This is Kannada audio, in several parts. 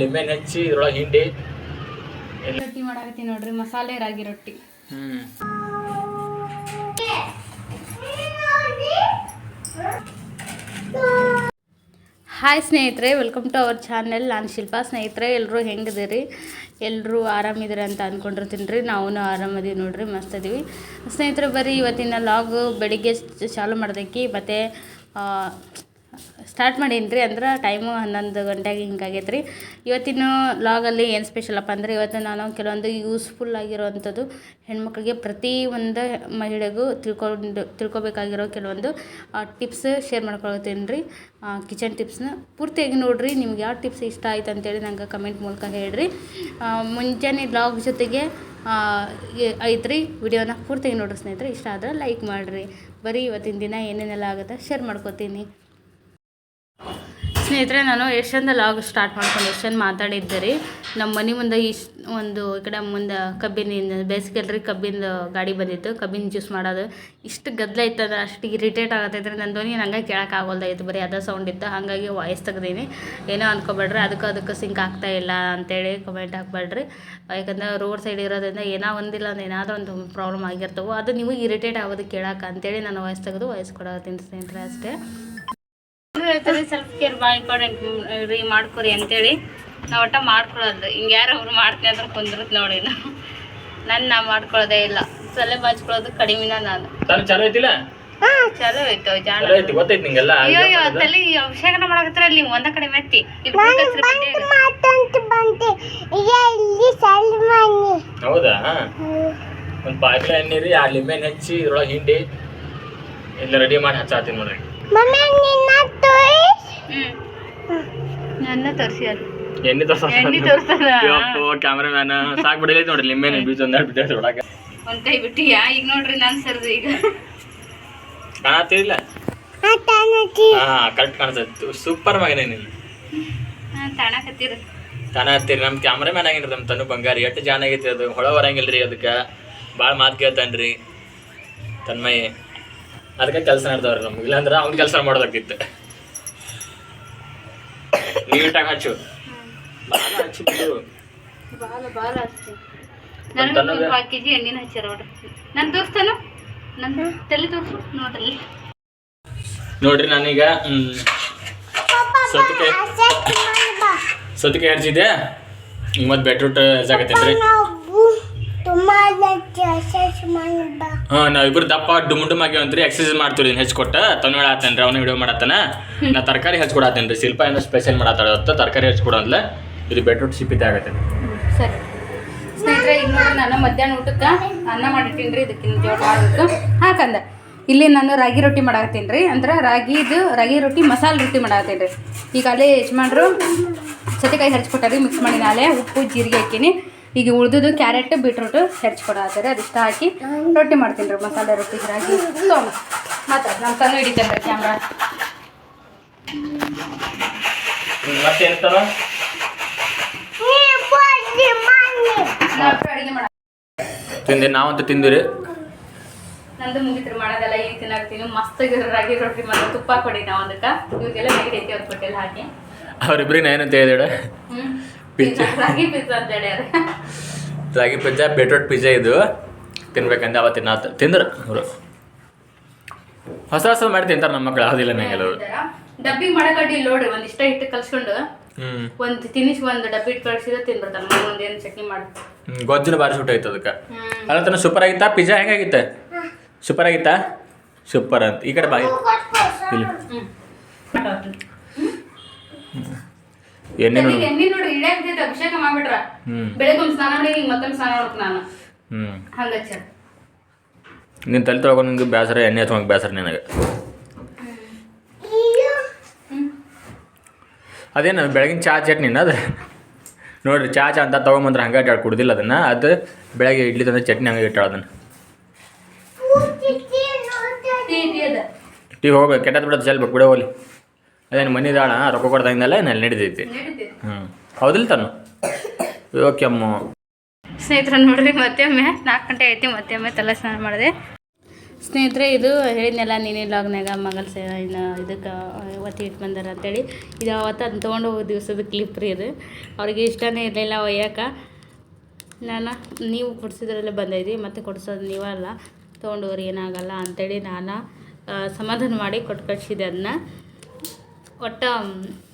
ಲಿಂಬೆನ್ ಹೆಚ್ಚಿ ಇದ್ರೊಳಗೆ ಹಿಂಡಿ. ರೊಟ್ಟಿ ಮಾಡಾಕತ್ತೀನಿ ನೋಡ್ರಿ ಮಸಾಲೆ ರಾಗಿ ರೊಟ್ಟಿ. ಹ್ಮ್. ಹಾಯ್ ಸ್ನೇಹಿತರೆ ವೆಲ್ಕಮ್ ಟು ಅವರ್ ಚಾನೆಲ್ ನಾನು ಶಿಲ್ಪಾ. ಸ್ನೇಹಿತರೆ ಎಲ್ಲರೂ ಹೆಂಗಿದ್ದೀರಿ? ಎಲ್ಲರೂ ಆರಾಮಿದ್ದೀರಿ ಅಂತ ಅಂದ್ಕೊಂಡಿರ್ತೀನಿ ರೀ ನಾವು ಆರಾಮದೀವಿ ನೋಡ್ರಿ ಮಸ್ತ್ ಅದೀವಿ ಸ್ನೇಹಿತರೆ ಬರೀ ಇವತ್ತಿನ ಲಾಗು ಬೆಳಿಗ್ಗೆ ಚಾಲು ಮಾಡ್ದಕ್ಕಿ ಮತ್ತು ಸ್ಟಾರ್ಟ್ ಮಾಡೀನಿ ರೀ ಅಂದ್ರೆ ಟೈಮು ಹನ್ನೊಂದು ಗಂಟೆಗೆ ಹಿಂಗಾಗೈತೆ ರೀ ಇವತ್ತಿನ ಲಾಗಲ್ಲಿ ಏನು ಸ್ಪೆಷಲಪ್ಪ ಅಂದರೆ ಇವತ್ತು ನಾನು ಕೆಲವೊಂದು ಯೂಸ್ಫುಲ್ ಆಗಿರೋವಂಥದ್ದು ಹೆಣ್ಮಕ್ಳಿಗೆ ಪ್ರತಿ ಒಂದು ಮಹಿಳೆಗೂ ತಿಳ್ಕೊಂಡು, ತಿಳ್ಕೊಬೇಕಾಗಿರೋ ಕೆಲವೊಂದು ಟಿಪ್ಸ್ ಶೇರ್ ಮಾಡ್ಕೊಳ್ತೀನಿ ರೀ ಕಿಚನ್ ಟಿಪ್ಸ್ನ ಪೂರ್ತಿಯಾಗಿ ನೋಡಿರಿ. ನಿಮ್ಗೆ ಯಾವ ಟಿಪ್ಸ್ ಇಷ್ಟ ಆಯ್ತು ಅಂತೇಳಿ ನಂಗೆ ಕಮೆಂಟ್ ಮೂಲಕ ಹೇಳಿರಿ. ಮುಂಜಾನೆ ಲಾಗ್ ಜೊತೆಗೆ ಐತೆ ವಿಡಿಯೋನ ಪೂರ್ತಿಯಾಗಿ ನೋಡ್ರಿ ಸ್ನೇಹಿತರೆ. ಇಷ್ಟ ಆದ್ರೆ ಲೈಕ್ ಮಾಡಿರಿ. ಬರೀ ಇವತ್ತಿನ ದಿನ ಏನೇನೆಲ್ಲ ಆಗುತ್ತೆ ಶೇರ್ ಮಾಡ್ಕೋತೀನಿ. ಸ್ನೇಹಿತರೆ, ನಾನು ಎಷ್ಟೊಂದು ಲಾಗ್ ಸ್ಟಾರ್ಟ್ ಮಾಡ್ಕೊಂಡು ಎಷ್ಟೊಂದು ಮಾತಾಡಿದ್ದೆ ರೀ. ನಮ್ಮ ಮನೆ ಮುಂದೆ ಇಷ್ಟು ಒಂದು ಈ ಕಡೆ ಮುಂದೆ ಕಬ್ಬಿನ ಬೇಸಿಗೆಲ್ರಿ ಕಬ್ಬಿನ ಗಾಡಿ ಬಂದಿತ್ತು. ಕಬ್ಬಿನ ಜ್ಯೂಸ್ ಮಾಡೋದು. ಇಷ್ಟು ಗದ್ದಲ ಇತ್ತಂದ್ರೆ ಅಷ್ಟು ಇರಿಟೇಟ್ ಆಗತ್ತೈತ್ರಿ. ನನ್ನ ಧ್ವನಿ ನಂಗೆ ಕೇಳಕ್ಕೆ ಆಗೋಲ್ದಾಯ್ತು ಬರೀ ಅದೇ ಸೌಂಡ್ ಇತ್ತು. ಹಾಗಾಗಿ ವಾಯ್ಸ್ ತೆಗ್ದೀನಿ. ಏನೋ ಅನ್ಕೋಬೇಡ್ರಿ. ಅದಕ್ಕೆ ಅದಕ್ಕೆ ಸಿಂಕ್ ಆಗ್ತಾ ಇಲ್ಲ ಅಂತೇಳಿ ಕಮೆಂಟ್ ಹಾಕ್ಬೇಡ್ರಿ. ಯಾಕಂದ್ರೆ ರೋಡ್ ಸೈಡ್ ಇರೋದ್ರಿಂದ ಏನೋ ಒಂದಿಲ್ಲ ಅಂದ್ರೆ ಏನಾದರೂ ಒಂದು ಪ್ರಾಬ್ಲಮ್ ಆಗಿರ್ತವೆ. ಅದು ನೀವು ಇರಿಟೇಟ್ ಆಗೋದು ಕೇಳೋಕೆ ಅಂತೇಳಿ ನಾನು ವಾಯ್ಸ್ ತೆಗೆದು ವಾಯ್ಸ್ ಕೊಡೋತೀನಿ ಸ್ನೇಹಿತರೆ ಅಷ್ಟೇ. ಹೇಳ್ತಾರೆ ಸೆಲ್ಫ್ ಕೇರ್ ಭಾಳ ಇಂಪಾರ್ಟೆಂಟ್ ರೀ ಮಾಡ್ಕೊರಿ ಅಂತೇಳಿ. ನಾವು ಒಟ್ಟ ಮಾಡ್ಕೊಳ್ಳೋದು ಹಿಂಗೆ ಯಾರು ಅವ್ರು ಮಾಡ್ತೀನಿ ಅಂದ್ರೆ ಕುಂದ್ರದ್ ನೋಡಿ ನಾವು ನನ್ನ ನಾ ಮಾಡ್ಕೊಳ್ಳೋದೇ ಇಲ್ಲ. ತಲೆ ಬಾಚ್ಕೊಳ್ಳೋದು ಕಡಿಮೆನ ನಾನು. ಚಲೋ ಐತಿಲ್ಲ ಚಲೋ ಐತೋ ಜಾಣ. ಗೊತ್ತೈತಿ ನಿಂಗೆಲ್ಲ? ಅಯ್ಯೋ ತಲೆ ಅಭಿಷೇಕನ ಅಲ್ಲಿ ಒಂದ ಕಡೆ ಮೆತ್ತಿ. ಹೌದಾ? ಒಂದು ಲಿಂಬೆನ್ ಹೆಚ್ಚಿ ಇದ್ರೊಳಗೆ ಹಿಂಡಿ. ಎಲ್ಲ ರೆಡಿ ಮಾಡಿ ಹಚ್ಚಾತೀನಿ ನೋಡ್ರಿ. ನನ್ನ ತೋರಿಸಿ ಅದು ಎಣ್ಣೆ. ಕ್ಯಾಮ್ರಾಮ್ಯಾನ್ ಸಾಕ್ ಬಿಡಲೈತಿ ನೋಡ್ರಿ ಲಿಂಬೆನ್ ಬೀಜ ಒಂದ್ ಕೈ ಬಿಟ್ಟಿಯಾ? ಈಗ ನೋಡ್ರಿ ನಾನು ಸರ್ದು ಈಗ. ಕಾಣತ್ತಿಲ್ಲ ಹಾ ಕರೆಕ್ಟ್ ಕಾಣಿಸ್ತೈತಿ ಸೂಪರ್ ಮಗನೇ ನೀನು ಹಾಂ ತಾಣಕತ್ತೀರಿ ತಾನ ಹತ್ತೀರಿ ನಮ್ಮ ಕ್ಯಾಮ್ರಾಮ್ಯಾನ್ ಆಗಿನ್ರಿ ನಮ್ಮ ತನು ಬಂಗಾರಿ. ಎಷ್ಟು ಜಾನ್ ಆಗೈತಿ ಅದು? ಹೊಳ ಬರಂಗಿಲ್ರಿ ಅದಕ್ಕೆ. ಭಾಳ ಮಾತು ಕೇಳ್ತಾನ್ರಿ. ತನ್ಮಯಿ. ಅದಕ್ಕೆ ಕೆಲಸ ನಡ್ದವ್ರಿ ನಮ್ಗೆ. ಇಲ್ಲಾಂದ್ರೆ ಅವ್ನ ಕೆಲಸ ಮಾಡೋದಾಗಿತ್ತು ನೀಟಾಗಿ ಹಚ್ಚು. ಭಾಳ ಹಚ್ಚು ಬಿಡು. ಬಾಳ ಬಾಳ ಅಷ್ಟೇ ತನ್ನ- ನನಗೆ ಒಂದು ಕಾಲು ಕೆ ಜಿ ಎಣ್ಣೆನ ಹಚ್ಚಾರ ನೋಡ್ರಿ. ನನ್ನ ದೋಸ್ತನು? ನನ್ನ ತಲೆ ತೋರಿಸು ನೋಡ್ರಿ. ನೋಡ್ರಿ ನಾನೀಗ ಸೌತಿಕಾಯಿ ಸೌತಿಕಾಯಿ ಹಚ್ಚಿದ್ದೆ ಈಗ ಮತ್ತೆ ಬೆಟ್ರೂಟ್ ಹಚ್ಚಾಕತ್ತೇನ್ರಿ ಹಾಂ ನಾವಿಬ್ರು ದಪ್ಪ ಡುಮ್ ಡುಮ್ ಆಗ್ಯಾವಂತ್ರಿ ಎಕ್ಸರ್ಸೈಸ್ ಮಾಡ್ತೀವಿ ಹೆಚ್ಚಿಕೊಟ್ಟ ತನ್ವೇಳ ಆತನ್ರಿ ಅವನ ವಿಡಿಯೋ ಮಾಡತ್ತಾನ. ನಾ ತರಕಾರಿ ಹಚ್ಕೊಡತ್ತೇನ್ರಿ ಶಿಲ್ಪ ಏನೋ ಸ್ಪೆಷಲ್ ಮಾಡತ್ತಾಳ ಅವತ್ತು ತರಕಾರಿ ಹಚ್ಕೊಡಂದ್ಲ ಇದು ಬೆಟ್ರೂಟ್ ಸಿಪ್ಪಿತೆ ಆಗತ್ತೆ ಸರಿ. ಸ್ನೇಹಿತರೆ ಈಗ ನೋಡಿ ನಾನು ಮಧ್ಯಾಹ್ನ ಊಟಕ್ಕೆ ಅನ್ನ ಮಾಡಿಟ್ಟಿನಿ ರೀ ಇದಕ್ಕಿಂತ ಜೋಳ ಮಾಡಬೇಕು ಹಾಕಂದ ಇಲ್ಲಿ ನಾನು ರಾಗಿ ರೊಟ್ಟಿ ಮಾಡಾಕತ್ತೀನಿ ರೀ ಅಂದ್ರೆ ರಾಗಿದು ರಾಗಿ ರೊಟ್ಟಿ ಮಸಾಲೆ ರೊಟ್ಟಿ ಮಾಡಾಕತ್ತೀನಿ ರೀ ಈಗ ಅಲ್ಲೇ ಯಜಮಾನ್ರು ಸೌತೆಕಾಯಿ ಹರಿಸ್ಕೊಟ್ಟಾರಿ ಮಿಕ್ಸ್ ಮಾಡಿ ನಾಳೆ ಉಪ್ಪು ಜೀರಿಗೆ ಹಾಕೀನಿ. ಈಗ ಉಳ್ದಿದ್ದು ಕ್ಯಾರೆಟ್ ಬೀಟ್ರೂಟ್ ಹೆರ್ಚ್ಕೊಡತ್ತಾರೆ ಅದಿಷ್ಟ ಹಾಕಿ ರೊಟ್ಟಿ ಮಾಡ್ತೀನಿ ರೀ ಮಸಾಲೆ ರೊಟ್ಟಿ ಹಾಕಿ ತೊಗೊಂಡು ಮತ್ತು ನಮ್ಮ ಕಣ್ಣು ಹಿಡಿತೇನೆ ರೀ ಕ್ಯಾಮ್ರಾ ತಿಂದೆ ನಾವಂತೂ ತಿಂದಿರಿ. ನಂದು ಮುಗಿತ್ರಿ ಮಾಡೋದೆಲ್ಲ ಈಗ ತಿನ್ನಾಕ್ತೀನಿ ಮಸ್ತ್ ರಾಗಿ ರೊಟ್ಟಿ ಮಾಡಿ ತುಪ್ಪ ಕೊಡಿ ನಾವು ಅದಕ್ಕೆ ಇವ್ರಿಗೆಲ್ಲ ಐತಿ ಅವ್ರ ಕೊಟ್ಟಿಲ್ಲ ಹಾಕಿ. ಅವ್ರಿಬ್ರಿಗೆ ಏನಂತ ಹೇಳಿದಾಡ ಪಿಜ್ಜಾ. ರಾಗಿ ಪಿಜ್ಜಾ ಅಂತ ಹೇಳ್ಯಾರ ರಾಗಿ ಪಿಜ್ಜಾ ಬೆಟ್ರೂಟ್ ಪಿಜ್ಜಾ ಇದು. ತಿನ್ಬೇಕಂದ್ರೆ ಅವತ್ತು ತಿನ್ನ ತಿಂದ್ರು? ಅವರು ಹೊಸ ಹೊಸ ಮಾಡಿ ತಿಂತಾರೆ ನಮ್ಮ ಮಕ್ಕಳು ಯಾವುದಿಲ್ಲ ನಂಗೆಲ್ಲ ಅವರು ಡಬ್ಬಿ ಮಾಡಕಡ್ಡಿ ಇಲ್ಲಿ ನೋಡ್ರಿ ಒಂದಿಷ್ಟ ಹಿಟ್ಟು ಕಲ್ಸ್ಕೊಂಡು ಒಂದು ತಿನಿಸ್ ಒಂದು ಡಬ್ಬಿ ಇಟ್ಟು ಕಳ್ಸಿದ್ರೆ ತಿನ್ಬಿಡ್ತಾನೆ ಒಂದೇನು ಚಟ್ನಿ ಮಾಡಿ ಗೊಜ್ಜಿನ ಬಾರಿ ಸೂಟ್ ಆಯ್ತು ಅದಕ್ಕೆ. ಅಲ್ಲ ತನ ಸೂಪರ್ ಆಗಿತ್ತಾ? ಪಿಜ್ಜಾ ಹೆಂಗಾಗಿತ್ತ ಸೂಪರ್ ಆಗಿತ್ತಾ? ಸೂಪರ್ ಅಂತ. ಈ ಕಡೆ ಬಾಯಿ ಇಲ್ಲಿ. ಎಣ್ಣೆ ನೋಡಿ. ತಲೆಗೆ ನೋಡಿ ನೋಡ್ರಿ ಇಳ್ಯಾಕ್ತೈತೆ ಅಭಿಷೇಕ ಮಾಡ್ಬಿಟ್ರ. ಬೆಳಗ್ಗೆ ಸ್ನಾನ ಮಾಡಿ ಈಗ ಮತ್ತೊಂದು ಸ್ನಾನ ಮಾಡ್ಬೇಕು ನಾನು. ಹ್ಞೂ ಹಂಗಚ್ಚ. ನಿನ್ನ ತಲೆ ತೊಳ್ಕೊಂಡು ನಿಂಗೆ ಬೇಸರ ಎಣ್ಣೆ ಹಚ್ಕೊಂಡು ಬೇಸರ ನಿನಗೆ. ಅದೇನು ಬೆಳಗಿನ ಚಹಾ ಚಟ್ನಿನ ಅದು? ನೋಡ್ರಿ ಚಾ ಚಾ ಅಂತ ತೊಗೊಂಬಂದ್ರೆ ಹಂಗೆ ಇಟ್ಟಾಳ ಕುಡ್ದಿಲ್ಲ ಅದನ್ನು. ಅದು ಬೆಳಗ್ಗೆ ಇಡ್ಲಿ ತಂದ್ರೆ ಚಟ್ನಿ ಹಂಗೆ ಇಟ್ಟಾಳ ಅದನ್ನು. ಟೀ ಹೋಗ್ಬೇಕು ಕೆಟ್ಟದ್ದು ಬಿಡೋದು ಸ್ವಲ್ಪ ಬಿಡೋ ಹೋಲಿ ಅದೇನು ಮನಿದಾಳ? ರೊಕ್ಕ ಕೊಡ್ದಂಗೆಲ್ಲ ನಲ್ಲಿ ನಡೀತೈತಿ ಹ್ಞೂ ಹೌದಿಲ್ಲ ತಾನು? ಓಕೆ ಅಮ್ಮ. ಸ್ನೇಹಿತರು ನೋಡ್ರಿ ಮತ್ತೆ ನಾಲ್ಕು ಗಂಟೆ ಐತಿ ಮತ್ತೆ ತಲೆ ಸ್ನಾನ ಮಾಡಿದೆ. ಸ್ನೇಹಿತರೆ ಇದು ಹೇಳಿದ್ನಲ್ಲ ನೀನೇ ಲಾಗ್ನಾಗ ಮಗಲ್ ಸೇ ಇನ್ನು ಇದಕ್ಕೆ ಒತ್ತಿ ಇಟ್ಟು ಬಂದಾರ ಅಂತೇಳಿ. ಇದು ಅವತ್ತು ಅದನ್ನ ತೊಗೊಂಡು ಹೋಗೋ ದಿವಸದ ಕ್ಲಿಪ್ ರೀ ಇದು. ಅವ್ರಿಗೆ ಇಷ್ಟನೇ ಇರಲಿಲ್ಲ ಒಯ್ಯಕ್ಕೆ ನಾನು ನೀವು ಕೊಡ್ಸಿದ್ರಲ್ಲೇ ಬಂದೈತಿ ಮತ್ತೆ ಕೊಡ್ಸೋದು ನೀವಲ್ಲ ತೊಗೊಂಡೋಗ್ರಿ ಏನಾಗಲ್ಲ ಅಂತೇಳಿ ನಾನು ಸಮಾಧಾನ ಮಾಡಿ ಕೊಟ್ಟು ಕಳಿಸಿದೆ ಅದನ್ನ ಒಟ್ಟು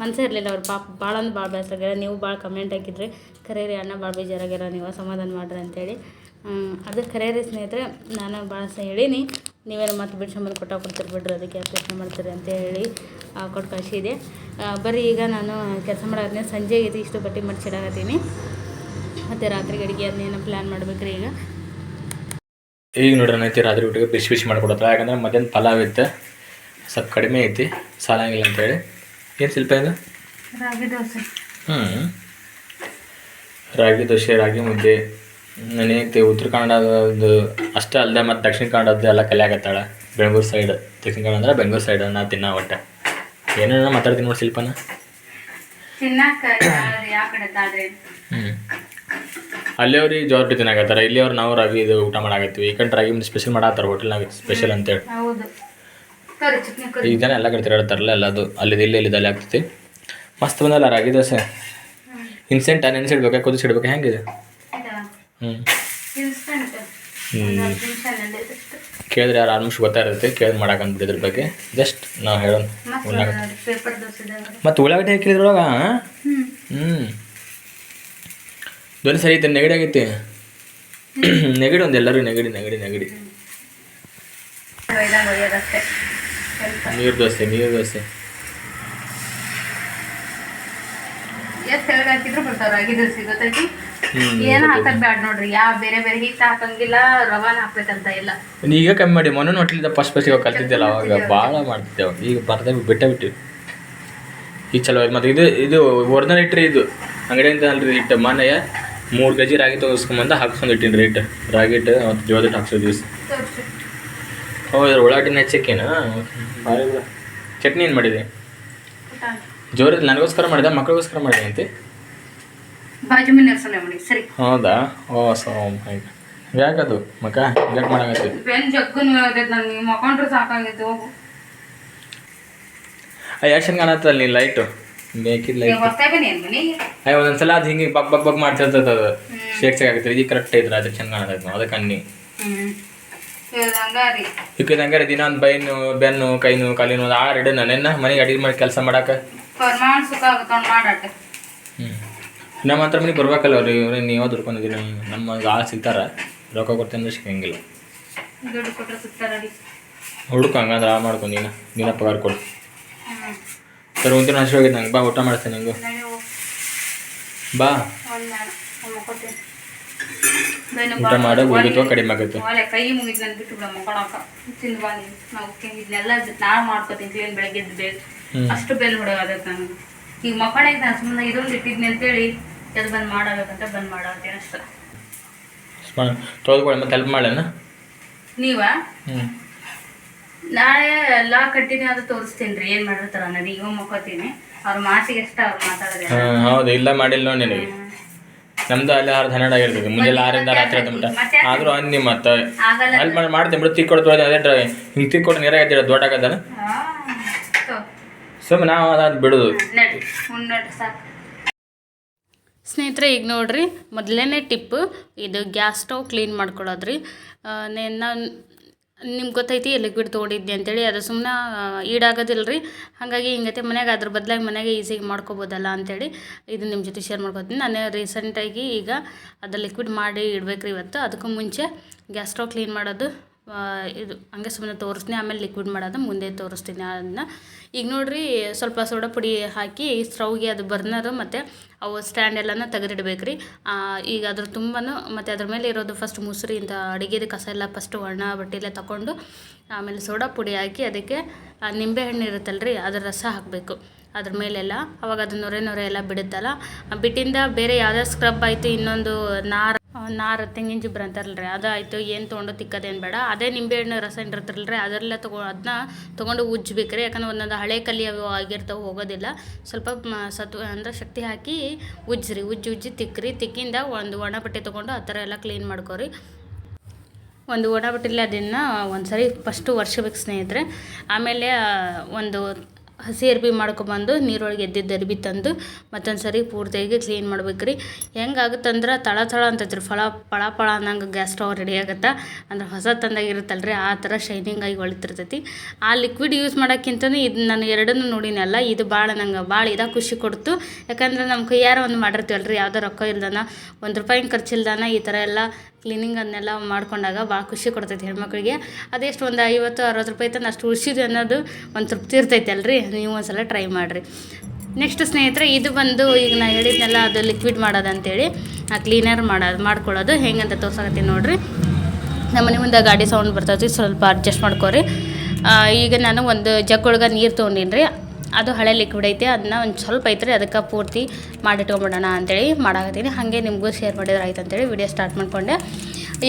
ಮನಸ್ಸೇ ಇರಲಿಲ್ಲ ಅವ್ರ. ಪಾಪ ಭಾಳ ಅಂದ್ರೆ ಭಾಳ ಬೇಸರಾಗ್ಯಾರ ನೀವು ಭಾಳ ಕಮೆಂಟ್ ಹಾಕಿದ್ರಿ. ಖರೆ ರೀ ಅಣ್ಣ ಭಾಳ ಬೇಜಾರಾಗ್ಯಾರ. ನೀವು ಸಮಾಧಾನ ಮಾಡ್ರಿ ಅಂತೇಳಿ. ಅದು ಖರೆ ರೀ ಸ್ನೇಹಿತರೆ, ನಾನು ಭಾಳ ಸಹ ಹೇಳೀನಿ. ನೀವೇನು ಮತ್ತೆ ಬಿಡ್ಸ್ಕೊಂಬಂದು ಕೊಟ್ಟ ಕೊಡ್ತೀರಿ ಬಿಡ್ರಿ. ಅದಕ್ಕೆ ಯಾಕೆ ಯೋಚನೆ ಮಾಡ್ತೀರಿ ಅಂತ ಹೇಳಿ ಕೊಟ್ಟು ಕಳಿಸಿದೆ ಬರೀ ಈಗ ನಾನು ಕೆಲಸ ಮಾಡೋದನ್ನೇ ಸಂಜೆ ಇದು ಇಷ್ಟು ಬಟ್ಟೆ ಮಡ್ಚಿಡಾಕತ್ತೀನಿ ಮತ್ತು ರಾತ್ರಿ ಅಡುಗೆ ಅದನ್ನೇನೋ ಪ್ಲ್ಯಾನ್ ಮಾಡ್ಬೇಕ್ರಿ ಈಗ. ಈಗ ನೋಡ್ರಿ ನೈತಿ ರಾತ್ರಿ ಊಟಕ್ಕೆ ಬಿಸಿ ಬಿಸಿ ಮಾಡ್ಕೊಡತ್ತ. ಯಾಕಂದ್ರೆ ಮಧ್ಯಾಹ್ನ ಪಲಾವ್ ಇತ್ತು. ಸ್ವಲ್ಪ ಕಡಿಮೆ ಐತಿ ಸಾಲಂಗಿಲ್ಲ ಅಂತೇಳಿ. ಏನು ಶಿಲ್ಪ ಇದು? ರಾಗಿ ದೋಸೆ. ಹ್ಞೂ ರಾಗಿ ದೋಸೆ ರಾಗಿ ಮುದ್ದೆ. ನನಗೆ ಉತ್ತರ ಕನ್ನಡದ ಅಷ್ಟೇ ಅಲ್ಲದೆ ಮತ್ತು ದಕ್ಷಿಣ ಕನ್ನಡದ್ದು ಎಲ್ಲ ಕಲಿಯಾಕತ್ತಾಳ ಬೆಂಗಳೂರು ಸೈಡ್ ದಕ್ಷಿಣ ಕನ್ನಡ ಅಂದ್ರೆ ಬೆಂಗಳೂರು ಸೈಡ್ ನಾ ತಿನ್ನ ಒಟ್ಟೆ ಏನೇನೋ ಮಾತಾಡ್ತೀನಿ ನೋಡಿ ಶಿಲ್ಪನ. ಹ್ಞೂ ಅಲ್ಲಿಯವ್ರಿಗೆ ಜೋರ್ ರೊಟ್ಟಿ ತಿನ್ನಾಕತ್ತಾರ. ಇಲ್ಲಿಯವ್ರು ನಾವು ರಾಗಿ ಇದು ಊಟ ಮಾಡಾಕತ್ತೀವಿ. ಈ ಕಡೆ ರಾಗಿ ಸ್ಪೆಷಲ್ ಮಾಡತ್ತಾರ ಹೋಟೆಲ್ನಾಗ ಸ್ಪೆಷಲ್ ಅಂತೇಳಿ ಹೌದು ಕರಿ ಚಟ್ನಿ ಕರಿ ಈಗ ಜನ ಎಲ್ಲ ಕಡೆ ತಿರುಗಾಡ್ತಾರಲ್ಲ ಎಲ್ಲದು ಅಲ್ಲಿದ್ದು ಇಲ್ಲಿ ಇಲ್ಲಿ ಅಲ್ಲಿ ಆಗ್ತೈತಿ ಮಸ್ತ್ ಬಂದಲ್ಲ ರಾಗಿ ದೋಸೆ? ಇನ್ಸೆಂಟ್ ನೆನೆಸಿಡ್ಬೇಕಾ? ಬೇಕಾ ಕುದಿಸಿ ಇಡ್ಬೇಕಾ? ಹೆಂಗಿದೆ? ಹ್ಞೂ ಕೇಳಿದ್ರೆ ಯಾರು ಆಲ್ಮೋಸ್ಟ್ ಗೊತ್ತಾಗಿರುತ್ತೆ ಕೇಳಿ ಮಾಡಕ್ಕೆ ಇದ್ರ ಬಗ್ಗೆ. ಜಸ್ಟ್ ನಾವು ಹೇಳೋಣ ಮತ್ತು ಉಳ್ಳಾಗಡ್ಡಿ ಹಾಕಿದ್ರೊಳಗ ಹ್ಞೂ ಧ್ವನಿ ಸರಿ ಐತೆ ನೆಗಡಿ ಆಗೈತಿ ನೆಗಡಿ ಒಂದು ಎಲ್ಲರೂ ನೆಗಡಿ ನೆಗಡಿ ನೆಗಡಿ. ನೀರು ದೋಸೆ ನೀರು ದೋಸೆ. ಎಷ್ಟು ತೆಳಗ್ ಹಾಕಿದ್ರು ಬರ್ತಾವ ರಾಗಿ ದೋಸೆ ಗೊತ್ತೈತಿ? ಹ್ಞೂ ಏನು ಹಾಕದ್ ಬ್ಯಾಡ ನೋಡ್ರಿ ಯಾವ ಬೇರೆ ಬೇರೆ ಹಿಟ್ಟು ಹಾಕಂಗಿಲ್ಲ ರವಾನ ಹಾಕ್ಬೇಕಂತ ಇಲ್ಲ. ಈಗ ಕಮ್ಮಿ ಮಾಡಿ ಮೊನ್ನೆ ಹೋಟ್ಲಿಂದ ಫಸ್ಟ್ ಫಸ್ಟಿಗೆ ಕಲ್ತಿದ್ದೆಲ್ಲ ಅವಾಗ ಭಾಳ ಮಾಡ್ತಿದ್ದೆ ಅವಾಗ. ಈಗ ಬರ್ದೇ ಬಿಟ್ಟ ಬಿಟ್ಟಿವಿ ಈ ಚಲೋ. ಮತ್ತೆ ಇದು ಇದು ಒರಿಜಿನಲ್ ಇಟ್ರಿ ಇದು. ಅಂಗಡಿಯಿಂದ ಅಲ್ರಿ ಹಿಟ್ಟು ಮನೆಯ ಮೂರು ಕೆಜಿ ರಾಗಿ ತೊಗೊಸ್ಕೊಂಬಂದು ಹಾಕ್ಸ್ಕೊಂಡು ಇಟ್ಟಿನಿ ಇಟ್ಟು ರಾಗಿ ಇಟ್ಟು ಮತ್ತು ಜೋಳದ ಹಿಟ್ಟು ಹಾಕ್ಸೋ ದಿವಸ ತೋರ್ಸು ಇದ್ರ ಉಳ್ಳಾಟಿನ ಹೆಚ್ಚಕ್ಕೇನ ಚಟ್ನಿ ಏನು ಮಾಡಿದೆ? ಜೋರ ನನಗೋಸ್ಕರ ಮಾಡಿದೆ ಮಕ್ಕಳಿಗೋಸ್ಕರ ಮಾಡಿದೆ ಅಂತೆ ಬಾಜು ಓ ಎರ್ಸನೆ ಮಾಡಿ ಸರಿ. ಹೌದಾ? ಓ ಸೊ ಯಾಕದು ಮಕ್ಕ? ಯಾಕೆ ಮಾಡಾಕತ್ತಿ ಎಷ್ಟು ಕಾಣತ್ತಲ್ಲ ನೀನು ಲೈಟು ಬೇಕಿದ್ ಲೈಟ್ ಅಯ್ಯ ಒಂದೊಂದ್ಸಲ ಅದು ಹಿಂಗೆ ಬಗ್ ಬಗ್ ಬಗ್ ಮಾಡ್ತಿರ್ತದ ಅದು. ಶೇಕ್ ಶೇಕ್ ಆಗತ್ತೆ ಇದು ಕರೆಕ್ಟ್ ಐತ್ರ ಅದು ಚೆಂದ ಕಾಣತೈತೆ ಅದಕ್ಕೆ ಅನ್ನಿ. ಇವಾಗ ಹಂಗಾರಿ ದಿನ ಒಂದು ಬೈನು ಬೆನ್ನು ಕೈನು ಕಾಲಿನ ಒಂದು ಆರು ಇಡು ನಾನೆನ್ನ ಮನೆಗೆ ಅಡಿಗೆ ಮಾಡಿ ಕೆಲಸ ಮಾಡಕ್ಕೆ ನಮ್ಮ ಹತ್ರ ಮನೆಗೆ ಬರ್ಬೇಕಲ್ಲ ಅವ್ರು ಇವ್ರು ನೀವು ದುಡ್ಕೊಂಡಿದ್ದೀರಿ ನಮ್ಮ ಆಳು ಸಿಗ್ತಾರ. ರೊಕ್ಕ ಕೊಡ್ತೀನಿ ಅಂದ್ರೆ ಸಿಗಂಗಿಲ್ಲ. ಹುಡುಕ ಹಂಗಂದ್ರೆ ಆ ಮಾಡ್ಕೊಂಡು ನೀನು ದಿನ ಪಗಾರ ಕೊಡು. ಸರ್ ಒಂದಿನ ಹಸಿರು ಹೋಗಿದ್ದು ನಂಗೆ ಬಾ ಊಟ ಮಾಡ್ತೀನಿ ನಂಗೆ. ಬಾ ಒಂದು ನಾನು ಮಕ್ಕೋತೀನಿ ಬೆನ್ನು ಊಟ ಮಾಡೋ ಉಳಿತು ಕಡಿಮೆ ಆಗುತ್ತೆ. ಒಲೆ ಕೈ ಮುಗಿದ್ ನನ್ ಬಿಟ್ಟು ಬಿಡ ಮಕ್ಕಳಕ್ಕ ತಿಂದು ಬಂದಿ ನಾವು ಇದನ್ನೆಲ್ಲ ನಾಳೆ ಮಾಡ್ಕೋತೀನಿ ಕ್ಲೀನ್ ಬೆಳಗ್ಗೆ ಎದ್ದು ಬೇಗ. ಅಷ್ಟು ಬೇಲ್ ಹೊಡೆಯೋದಕ್ಕೆ ನನಗೆ ಈಗ ಮಕ್ಕಳಿಗೆ ನಾನು ಸುಮ್ಮನೆ ಇದೊಂದು ಇಟ್ಟಿದ್ನಿ ಅಂತೇಳಿ ಎದ್ದು ಬಂದು ಮಾಡಬೇಕಂತ ಬಂದ್ ಮಾಡತ್ತೇನೆ ಅಷ್ಟೇ. ತೊಳ್ಕೊಳ್ಳಿ ಮತ್ತೆ ಹೆಲ್ಪ್ ಮಾಡೋಣ ನೀವ? ನಾಳೆ ಎಲ್ಲ ಕಟ್ಟಿನಿ ಅದು ತೋರಿಸ್ತೀನಿ ರೀ ಏನು ಮಾಡಿರ್ತಾರ ನಾನು ಈಗ ಮಕ್ಕೋತೀನಿ ಅವ್ರ ಮಾತಿಗೆ ಎಷ್ಟು ಅವ್ರು ಮಾತಾಡೋದಿಲ್ಲ ಹೌದು ಇಲ್ಲ ಮಾಡಿಲ್ಲ ನೋಡಿ ನಿನಗೆ ನಮ್ದು ಅಲ್ಲಿ ಆರು ಹನ್ನೆರಡು ಆಗಿರ್ತದೆ. ಮುಂಜಾನೆ ಆರಿಂದ ರಾತ್ರಿ ಹತ್ತು ಮಟ್ಟ. ಆದರೂ ಅನ್ನಿ ಮತ್ತೆ. ಆಗಲ್ಲ. ಅಲ್ಲಿ ಮಾಡಿ ಮಾಡ್ತೀನಿ. ಬಿಡು ತಿಕ್ ಕೊಡ್ತು ಅದೇ ಡ್ರೈ ಹಿಂಗೆ ತಿಕ್ ಕೊಟ್ಟು ನೀರಾಗ ಇದ್ದೀರ ದೊಡ್ಡ ಆಗದಲ್ಲ. ಸುಮ್ಮನೆ ನಾವು ಅದಾದ ಬಿಡೋದು. ಸ್ನೇಹಿತರೆ ಈಗ ನೋಡ್ರಿ ಮೊದಲನೇ ಟಿಪ್ಪು ಇದು ಗ್ಯಾಸ್ ಸ್ಟವ್ ಕ್ಲೀನ್ ಮಾಡ್ಕೊಳ್ಳೋದ್ರಿ ನಾನು ನಿಮ್ಗೆ ಗೊತ್ತೈತಿ ಲಿಕ್ವಿಡ್ ತೊಗೊಂಡಿದ್ದೆ ಅಂತೇಳಿ. ಅದು ಸುಮ್ಮನೆ ಈಡಾಗೋದಿಲ್ಲ ರೀ ಹಾಗಾಗಿ ಹಿಂಗೈತೆ ಮನೆಗೆ ಅದ್ರ ಬದಲಾಗಿ ಮನೆಯಾಗೆ ಈಸಿಯಾಗಿ ಮಾಡ್ಕೋಬೋದಲ್ಲ ಅಂತೇಳಿ ಇದು ನಿಮ್ಮ ಜೊತೆ ಶೇರ್ ಮಾಡ್ಕೊತೀನಿ. ನಾನು ರೀಸೆಂಟಾಗಿ ಈಗ ಅದು ಲಿಕ್ವಿಡ್ ಮಾಡಿ ಇಡ್ಬೇಕ್ರಿ ಇವತ್ತು. ಅದಕ್ಕೂ ಮುಂಚೆ ಗ್ಯಾಸ್ ಕ್ಲೀನ್ ಮಾಡೋದು ಇದು ಹಂಗೆ ಸುಮ್ಮನೆ ತೋರಿಸ್ತೀನಿ, ಆಮೇಲೆ ಲಿಕ್ವಿಡ್ ಮಾಡೋದು ಮುಂದೆ ತೋರಿಸ್ತೀನಿ ಅದನ್ನ. ಈಗ ನೋಡಿರಿ, ಸ್ವಲ್ಪ ಸೋಡಾ ಪುಡಿ ಹಾಕಿ ಸ್ಟವ್ಗೆ ಅದು ಬರ್ನರು ಮತ್ತು ಅವು ಸ್ಟ್ಯಾಂಡ್ ಎಲ್ಲನ ತೆಗೆದಿಡ್ಬೇಕು ರೀ ಈಗ ಅದ್ರ ತುಂಬಾನು ಮತ್ತು ಅದ್ರ ಮೇಲೆ ಇರೋದು ಫಸ್ಟ್ ಮುಸುರಿ, ಇಂಥ ಅಡುಗೆದು ಕಸ ಎಲ್ಲ ಫಸ್ಟ್ ಒಣ ಬಟ್ಟೆಲೆ ತಗೊಂಡು ಆಮೇಲೆ ಸೋಡಾ ಪುಡಿ ಹಾಕಿ ಅದಕ್ಕೆ ನಿಂಬೆ ನಿಂಬೆಹಣ್ಣು ಇರುತ್ತಲ್ಲ ರೀ ಅದ್ರ ರಸ ಹಾಕಬೇಕು. ಅದ್ರ ಮೇಲೆಲ್ಲ, ಅವಾಗ ಅದು ನೊರೆ ನೊರೆ ಎಲ್ಲ ಬಿಡುತ್ತಲ್ಲ. ಬಿಟ್ಟಿಂದ ಬೇರೆ ಯಾವುದೇ ಸ್ಕ್ರಬ್ ಆಯಿತು, ಇನ್ನೊಂದು ನಾರು ನಾರು ತೆಂಗಿನ ಜಿಬ್ರ ಅಂತಾರಲ್ರಿ, ಅದು ಆಯಿತು, ಏನು ತೊಗೊಂಡು ತಿಕ್ಕದೇನು ಬೇಡ. ಅದೇ ನಿಂಬೆಹಣ್ಣು ರಸ ಇರ್ತರಲ್ರಿ ಅದರಲ್ಲೇ ತಗೊ ಅದನ್ನ ತೊಗೊಂಡು ರೀ ಯಾಕಂದ್ರೆ ಒಂದೊಂದು ಹಳೆ ಕಲ್ಲಿ ಅವು ಆಗಿರ್ತಾವೆ, ಹೋಗೋದಿಲ್ಲ. ಸ್ವಲ್ಪ ಸತ್ವ ಅಂದ್ರೆ ಶಕ್ತಿ ಹಾಕಿ ಉಜ್ಜ್ರಿ, ಉಜ್ಜಿ ಉಜ್ಜಿ ತಿಕ್ಕ್ರಿ ತಿಕ್ಕಿಂದ ಒಂದು ಒಣ ಬಟ್ಟೆ ತೊಗೊಂಡು ಆ ಥರ ಎಲ್ಲ ಕ್ಲೀನ್ ಮಾಡ್ಕೊರಿ. ಒಂದು ಒಣ ಬಟ್ಟೆಲಿ ಅದನ್ನು ಒಂದು ಸರಿ ಫಸ್ಟು ವರ್ಷಕ್ಕೆ ಸ್ನೇಹಿತರೆ. ಆಮೇಲೆ ಒಂದು ಹಸಿ ಅರ್ಬಿ ಮಾಡ್ಕೊಬಂದು ನೀರೊಳಗೆ ಎದ್ದಿದ್ದ ಅರ್ಬಿ ತಂದು ಮತ್ತೊಂದು ಸರಿ ಪೂರ್ತಿಯಾಗಿ ಕ್ಲೀನ್ ಮಾಡ್ಬೇಕು ರೀ ಹೆಂಗಾಗುತ್ತಂದ್ರೆ ತಳ ತಳ ಅಂತೈತ್ರಿ, ಫಳ ಫಳ ಪಳ ಅನ್ನಂಗೆ ಗ್ಯಾಸ್ ಸ್ಟವ್ ರೆಡಿ ಆಗುತ್ತೆ? ಅಂದ್ರೆ ಹೊಸ ತಂದಾಗಿರುತ್ತಲ್ಲ ರೀ ಆ ಥರ ಶೈನಿಂಗ್ ಆಗಿ ಹೊಳಿತಿರ್ತೈತಿ. ಆ ಲಿಕ್ವಿಡ್ ಯೂಸ್ ಮಾಡೋಕ್ಕಿಂತನೂ ಇದು ನಾನು ಎರಡನ್ನೂ ನೋಡಿನಲ್ಲ ಇದು ಭಾಳ ನಂಗೆ ಭಾಳ ಇದಾಗ ಖುಷಿ ಕೊಡ್ತು. ಯಾಕಂದ್ರೆ ನಮ್ಮ ಕೈಯಾರ ಒಂದು ಮಾಡಿರ್ತೀವಲ್ಲ ರೀ ಯಾವುದೋ ರೊಕ್ಕ ಇಲ್ದಾನ, ಒಂದು ರೂಪಾಯಿ ಖರ್ಚಿಲ್ದಾನ ಈ ಥರ ಎಲ್ಲ ಕ್ಲೀನಿಂಗ್ ಅದನ್ನೆಲ್ಲ ಮಾಡ್ಕೊಂಡಾಗ ಭಾಳ ಖುಷಿ ಕೊಡ್ತೈತಿ ಹೆಣ್ಮಕ್ಳಿಗೆ. ಅದೆಷ್ಟು ಒಂದು ಐವತ್ತು, ಅರವತ್ತು ರೂಪಾಯಿ ತಂದು ಅಷ್ಟು ಉಳಿಸಿದ್ವಿ ಅನ್ನೋದು ಒಂದು ತೃಪ್ತಿ ಇರ್ತೈತೆ ಅಲ್ರಿ ನೀವು ಒಂದ್ಸಲ ಟ್ರೈ ಮಾಡಿರಿ. ನೆಕ್ಸ್ಟ್ ಸ್ನೇಹಿತರೆ, ಇದು ಬಂದು ಈಗ ನಾನು ಹೇಳಿದ್ನೆಲ್ಲ, ಅದು ಲಿಕ್ವಿಡ್ ಮಾಡೋದು ಅಂತೇಳಿ ಆ ಕ್ಲೀನರ್ ಮಾಡೋದು ಮಾಡ್ಕೊಳ್ಳೋದು. ಹೆಂಗಂತ ತೋರ್ಸಕತ್ತೀನಿ ನೋಡಿರಿ. ನಮ್ಮ ಮನೆ ಮುಂದೆ ಗಾಡಿ ಸೌಂಡ್ ಬರ್ತೈತಿ, ಸ್ವಲ್ಪ ಅಡ್ಜಸ್ಟ್ ಮಾಡ್ಕೊರಿ. ಈಗ ನಾನು ಒಂದು ಜಗ್ಗೊಳಗೆ ನೀರು ತೊಗೊಂಡೀನಿ ರೀ ಅದು ಹಳೆ ಲಿಕ್ವಿಡ್ ಐತೆ ಅದನ್ನ ಒಂದು ಸ್ವಲ್ಪ ಐತ್ರಿ, ಅದಕ್ಕೆ ಪೂರ್ತಿ ಮಾಡಿಟ್ಕೊಂಬಿಡೋಣ ಅಂತೇಳಿ ಮಾಡಾಕತ್ತೀನಿ. ಹಾಗೆ ನಿಮಗೂ ಶೇರ್ ಮಾಡಿದ್ರೆ ಆಯ್ತು ಅಂತೇಳಿ ವಿಡಿಯೋ ಸ್ಟಾರ್ಟ್ ಮಾಡಿಕೊಂಡೆ.